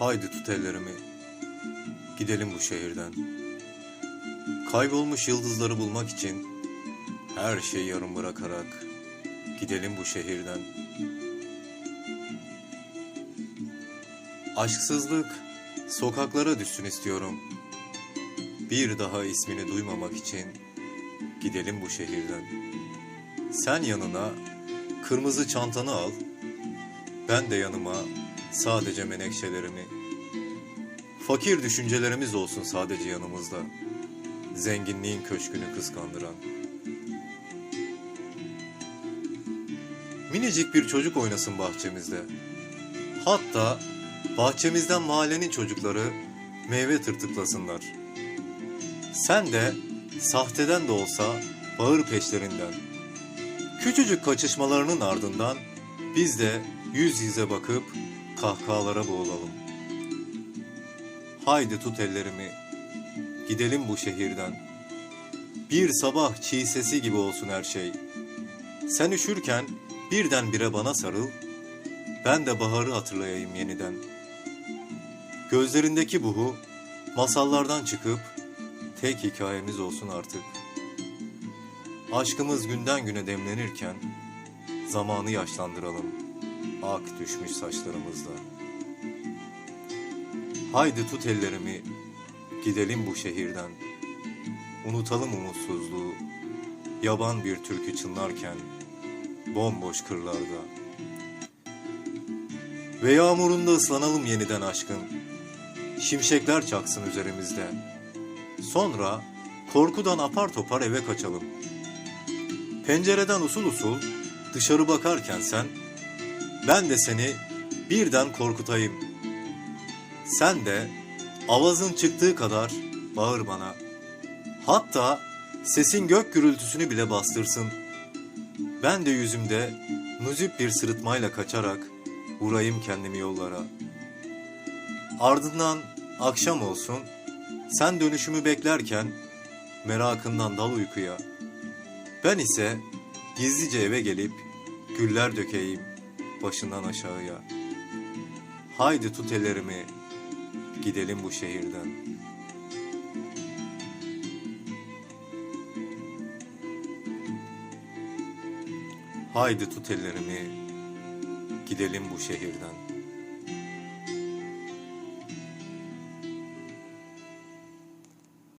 Haydi tut ellerimi. Gidelim bu şehirden. Kaybolmuş yıldızları bulmak için her şeyi yarım bırakarak gidelim bu şehirden. Aşksızlık sokaklara düşsün istiyorum. Bir daha ismini duymamak için gidelim bu şehirden. Sen yanına kırmızı çantanı al. Ben de yanıma sadece menekşelerimi. Fakir düşüncelerimiz olsun sadece yanımızda. Zenginliğin köşkünü kıskandıran. Minicik bir çocuk oynasın bahçemizde. Hatta bahçemizden mahallenin çocukları meyve tırtıklasınlar. Sen de sahteden de olsa bağır peşlerinden. Küçücük kaçışmalarının ardından biz de yüz yüze bakıp kahkahalara boğulalım. Haydi tut ellerimi, gidelim bu şehirden. Bir sabah çiğ sesi gibi olsun her şey. Sen üşürken birdenbire bana sarıl, ben de baharı hatırlayayım yeniden. Gözlerindeki buhu masallardan çıkıp tek hikayemiz olsun artık. Aşkımız günden güne demlenirken zamanı yaşlandıralım ak düşmüş saçlarımızda. Haydi tut ellerimi gidelim bu şehirden. Unutalım umutsuzluğu yaban bir türkü çınlarken bomboş kırlarda. Ve yağmurunda ıslanalım yeniden aşkın. Şimşekler çaksın üzerimizde. Sonra korkudan apar topar eve kaçalım. Pencereden usul usul dışarı bakarken sen, ben de seni birden korkutayım. Sen de avazın çıktığı kadar bağır bana. Hatta sesin gök gürültüsünü bile bastırsın. Ben de yüzümde muzip bir sırıtmayla kaçarak vurayım kendimi yollara. Ardından akşam olsun, sen dönüşümü beklerken merakından dal uykuya. Ben ise gizlice eve gelip güller dökeyim başından aşağıya. Haydi tut ellerimi, gidelim bu şehirden. Haydi tut ellerimi, gidelim bu şehirden.